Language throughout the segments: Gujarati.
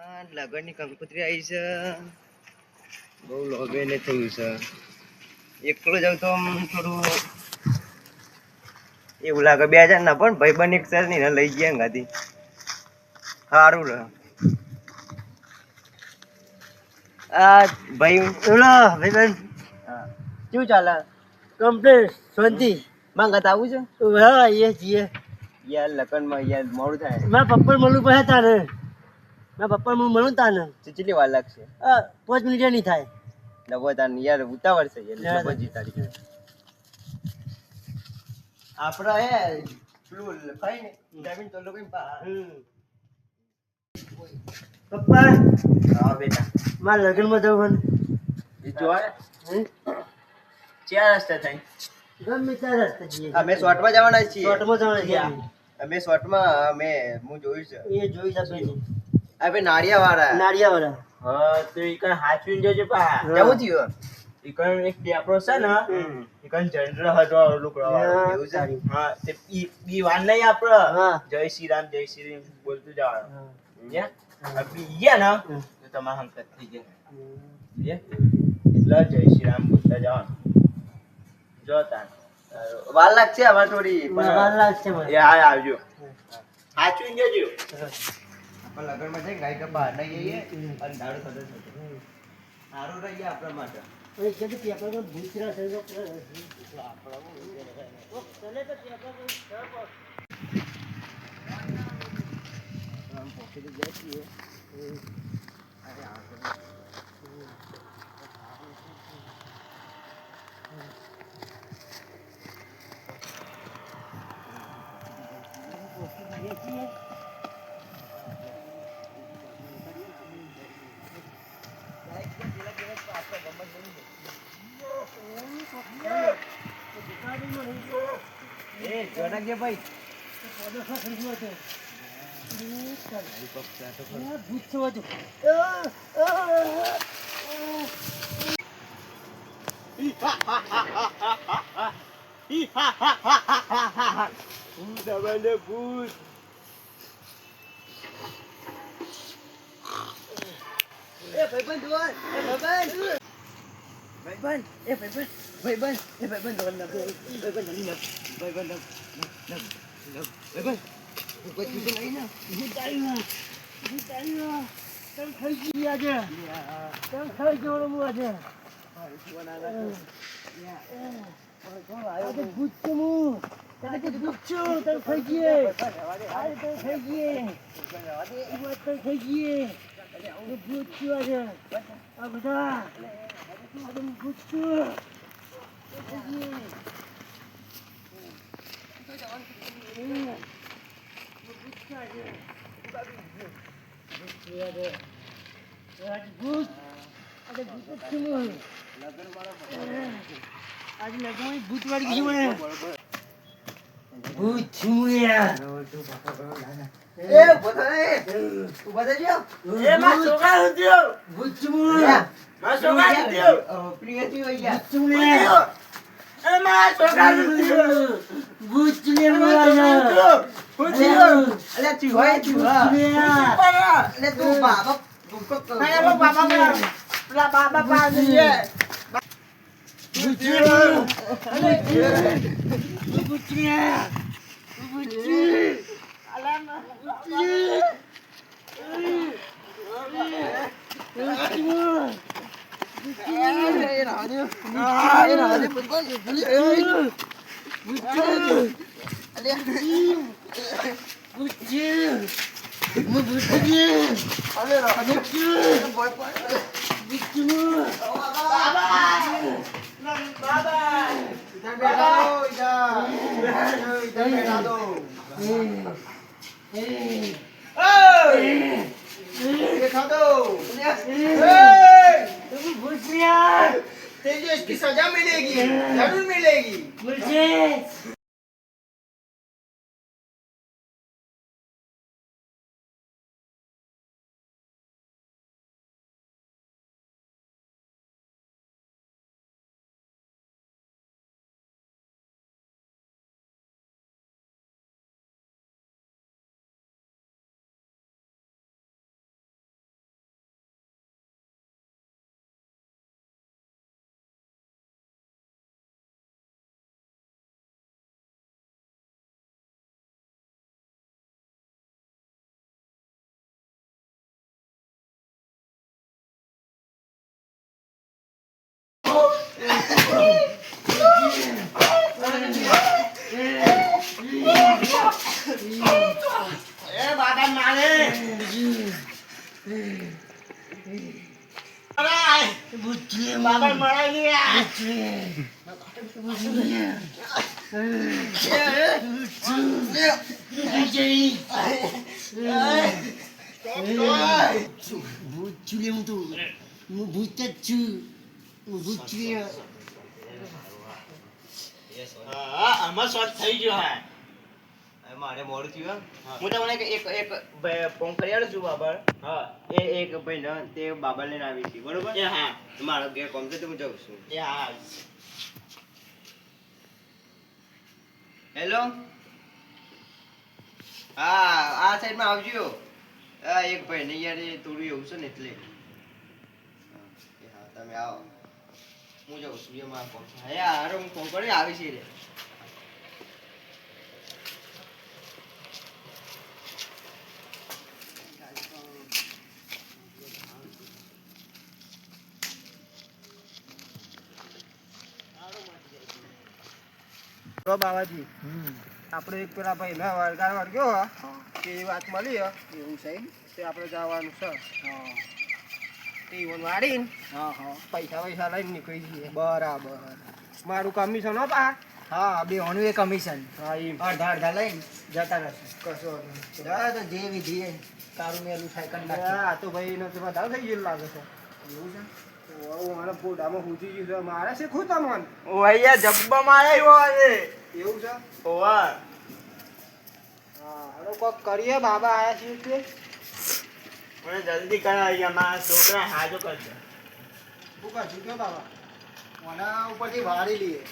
આ લગનની કંકોત્રી આવી છે. બહુ લોબે ને થયું છે. એકલો જાઉં તો આમ થોડું એવું લાગે બે હજાર ના પણ ભાઈ બન એક સર ને લઈ ગયા ગાદી સારું રહે આ ભાઈ ઓલો હા. શું ચાલે? કમ્પ્લીટ શાંતિ. માંગત આવું છે? હા એ જીએ યાર લગનમાં યાર મોડું થાય. મારા પપ્પા મળું પડે તાને મારા પપ્પા હું મળું તાને કેટલી વાર લાગશે? પાંચ મિનિટ નહીં થાય. લગો તાન યાર ઉતાવળ છે યાર યાર. લગોજી તારીખ આપડા પેલું લખાય ને જમીન તો લોકો પપ્પા? હા બેટા. મારા લગ્નમાં જવું એ ચાર રસ્તા થાય ગમે ત્યાં રસ્તે જઈએ. અમે શોર્ટમાં જવાના છીએ. શોર્ટમાં જવાના છીએ. અમે શોર્ટમાં અમે હું જોયું છે. એ જોઈ શકે છે આ બે નાળિયા વાળા હા તો ઈકણ હાચવીને જજો પા કેવું થયું? ઈકણ એક ટેપરો છે ને હમ. ઈકણ જનરલ હતો હા, એવું છે? હા તે બી બી વાન નહીં આપડે. જય શ્રી રામ જય શ્રી રામ બોલતું જવાનું. સમજ્યા? આ બી ગયા ને હમ. તો તમારા હંકત થઈ ગયા. સમજ્યા? એટલે જય શ્રી રામ બોલતા જવાનું. જો તાન વાર લાગશે અમારે થોડી. વાલ વાર લાગશે હા આવજો. હાચવીને જજો. આપણે લગનમાં જઈને ગાય કે બહાર નહીં જઈએ અને દાડો થતો થતો સારું રહીએ આપણા માટે. ઓય કે પેપરમાં ભૂતરા છે તો ચલે તો પેપર આમ પોકેટ જાય છીએ. અરે આ એ ભાઈ કે ભાઈ ભૂત એ ભાઈબંધ એ ભાઈબંધ ભાઈબંધ એ ભાઈબંધ. ભાઈબંધ એ ભાઈબંધ જોવા ના ભાઈબંધ નહીં ભાઈબંધ ભાઈબંધ ચીજ નહીં ના ભૂતાઈમાં ભૂતાઈમાં તમ ખાઈ ગઈ આજે તમ ખાઈ ગયો હું આજે આજે ભૂત છું હું તારે ભૂત છું તમ ખાઈ ગઈ આજે તમ ખાઈ ગઈ વાત તમ ખાઈ ગઈ ભૂત છું આજે આ બધા ભૂત છું આજે ભૂત આજે ભૂત વાળી ગયું મને ભૂત છું એ ઊભા ઊભા થઈ એ માં છોકરા ઉઠ્યો ભૂત છું માં છોકરા ઉઠ્યો પ્રિયથી હોય ગયા ભૂત છું હું યાર એ માં છોકરા ઉઠ્યો ભૂત છું યાર હું આજે. અલ્યા તું હોય તું હા ભૂત છું યાર. એટલે તું બાબા ભૂકો કર. ભૂત છું યાર. ભૂત છું યાર. ભૂત છું. ભૂત છું. એ રાહ દે. એ રાહ દે, तेजो इसकी सजा मिलेगी जरूर मिलेगी मुझे એ બાબા મારે બાબા મળે ભૂત છું લે હું તો હું ભૂત જ છું હું ભૂત છું લે. હા આમાં શોર્ટ થઈ ગયો હા. મારે મોડું થયું હું. તમને એક એક એક ફોન કરી છું બાબર હા. એ એક ભાઈ ને તે બાબર લઈને આવી હતી બરોબર? એ હા. મારો ઘેર કોમ છે તો હું જાઉં છું. એ હા. હેલો? હા આ સાઈડમાં આવજો. હા એક ભાઈ ને યાર એ થોડું એવું છે ને એટલે. હા તમે આવો. હું જાઉં છું એ મારા કોમ છે. હું કોણ કરી? આવી છે રે. તો બાવાજી આપણે એક પેલા ભાઈ ના વળગાડ વળગ્યો હો તે એ વાત મળી હો. એવું છે એમ? તે આપણે જવાનું છે. હા. તે વાળીને હા હા. પૈસા પૈસા લઈને નીકળી જઈએ. બરાબર. મારું કમિશન હો પા. હા બે હોનું એ કમિશન હા એ અડધા અડધા લઈને જતા રહેશે. કશો તો જે વિધિ તારું મેલું થાય કંડા આ તો ભાઈ એનો તો વધારે થઈ ગયેલું લાગે છે. એવું છે? મારા ફોટામાં પૂછી ગયું છે. મારે છે ખુદ મન ઓયા જબ્બા મારે આવ્યો આજે. એવું છે? ઓવા હા હવે કોક કરીએ બાબા આયા છીએ મને જલ્દી કરાવી મારા છોકરા હાજો કરશે શું કરશું કે બાબા? ઓના ઉપરથી વાળી લઈએ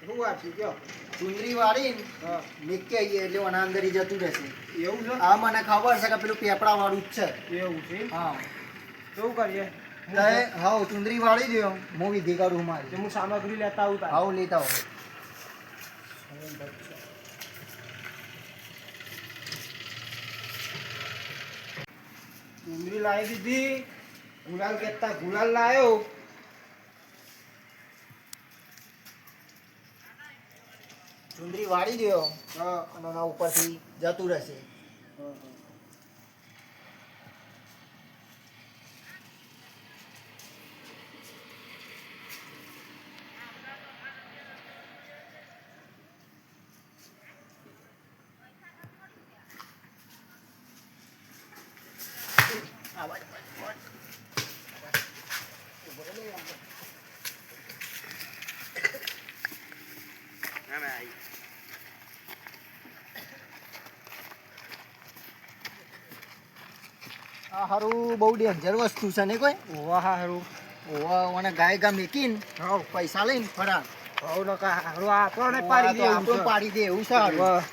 શું છે કયો? ચુંદરી વાળીને હા. નીકળી આવીએ એટલે ઓના અંદર ઈ જતું રહેશે. એવું છે? આ મને ખબર છે કે પેલું પેપડા વાળું જ છે. એવું છે? હા. શું કરીએ? તો એ ચુંદરી વાળી દો હું વિધિ કરું જે મારી હું સામગ્રી લેતા આવું તારે. હાઉ લેતા હો ડુંગળી લાવી દીધી. ગુલાલ કેતા ગુલાલ લાવ્યો ચુંદરી વાળી દો અને ઉપરથી જતું રહેશે. આ હારું બહુ ડેન્જર વસ્તુ છે ને કોઈ? ઓવા હારું. ઓવા ઓને ગાય ગા મેકીને પૈસા લઈને ફરા હવ નકા હારું આપણને પાડી દે આપણને પાડી દે એવું છે.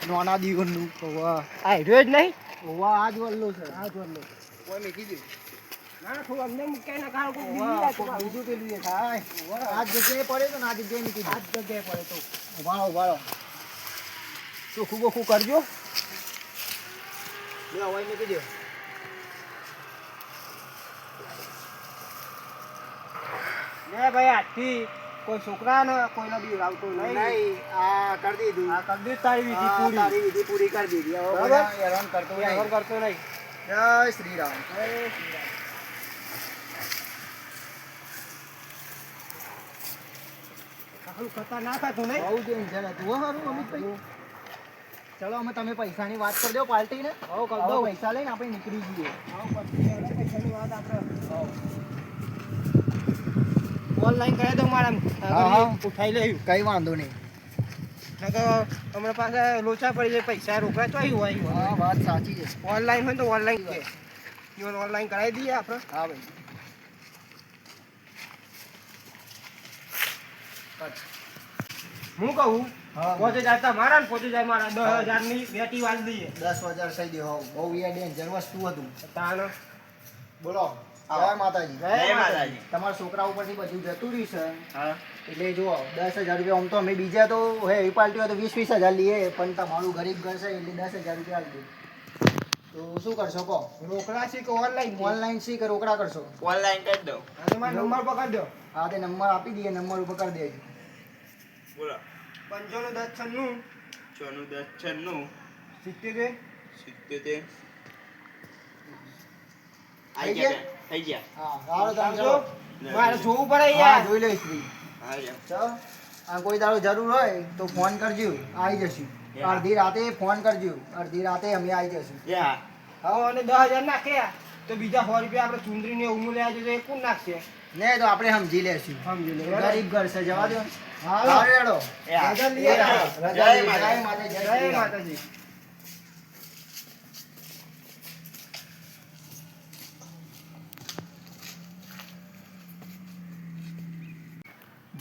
નાના દીવનનું. ઓવા. આ જ નહીં? ઓવા આ વલ્લો છે. આ જ વલ્લો. કોઈ મેકી દે મૂકાય ને કોઈ બીજી પેલું એ થાય. આ જગ્યાએ પડે તો ને જગ્યાએ મૂકી આ જગ્યાએ પડે તો. ઉભાળો ઉભાળો. ચોખ્ખું બોખું કરજો. લે હવાઈ મૂકી દો. ને ભાઈ આજથી કોઈ છોકરા ને કોઈને બી આવતો નહીં. નહીં આ કરી દીધું. આ કરી દે તારી વિધિ પૂરી. તારી વિધિ પૂરી કરી દીધી. હવે હેરાન કરતો કોઈ નહીં કરતો નહીં જય શ્રી રામ. આખું ખતરનાક હતું નહીં? બહુ ડેન્જર હતું હો હારું અમિતભાઈ ચલો અમે તમે પૈસાની વાત કરી દો પાર્ટીને. હવ કર હવે પૈસા લઈને આપણે નીકળી જઈએ. પૈસાની વાત આપણે? ઓનલાઈન કરી દો મારા હા. ઉઠાઈ લેવું કઈ વાંધો નહીં. હમણાં પાસે લોચા પડી જાય પૈસા રોકડા તો હોય હા વાત સાચી છે. ઓનલાઈન હોય તો ઓનલાઈન કે ઈવન ઓનલાઈન કરાવી દઈએ આપણે. હા ભાઈ. હું કહું હા પોતે જાય મારા ને પોતે જાય મારા દસ હજારની બેટી વાળ દઈએ. દસ હજાર થઈ દે હોવ. બહુ એ ડેન્જર વસ્તુ હતું. તાણ. બોલો. જય માતાજી. જય માતાજી. તમારા છોકરા ઉપરથી બધું જતું રહ્યું છે. હા. એટલે જો દસ હજાર રૂપિયા આમ તો અમે બીજા તો હે એ પાર્ટી હોય તો વીસ વીસ હજાર લઈએ પણ તમારું ગરીબ ઘર છે એટલે દસ હજાર રૂપિયા આપી તો શું કરશો કહો? રોકડા છે કે ઓનલાઈન ઓનલાઈન છે કે રોકડા કરશો. ઓનલાઈન કરી દો તમારો નંબર પકડ દો. હા તે નંબર આપી દઈએ નંબર ઉપર કરી દેજો. બોલો. પંચાણું દસ છન્નું. છનું દસ છન્નું. સિત્તેર. સિત્તેર. આઈ ગયા? થઈ ગયા. હા હાલો તમે જો મારે જોવું પડે યાર. જોઈ લઈશ ભાઈ. હા. આ કોઈ દાડો જરૂર હોય તો ફોન કરજો. આવી જશું. અડધી રાતે ફોન કરજો. અડધી રાતે અમે આવી જશું. હવે અને દસ હજાર નાખ્યા. તો બીજા સો રૂપિયા આપણે ચુંદરી ને ઉમર લેવા જઈએ તો એ કોણ નાખશે? ને તો આપણે સમજી લેશું. સમજી લે ગરીબ ઘર છે જવા દો. હાલો રેડો. જય આપણે. માતા. માતા. જય. માતાજી.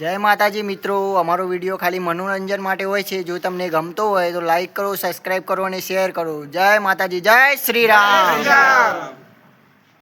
જય માતાજી મિત્રો, અમારો વીડિયો ખાલી મનોરંજન માટે હોય છે. જો તમને ગમતો હોય તો લાઈક કરો સબસ્ક્રાઈબ કરો અને શેર કરો. જય માતાજી જય શ્રી રામ.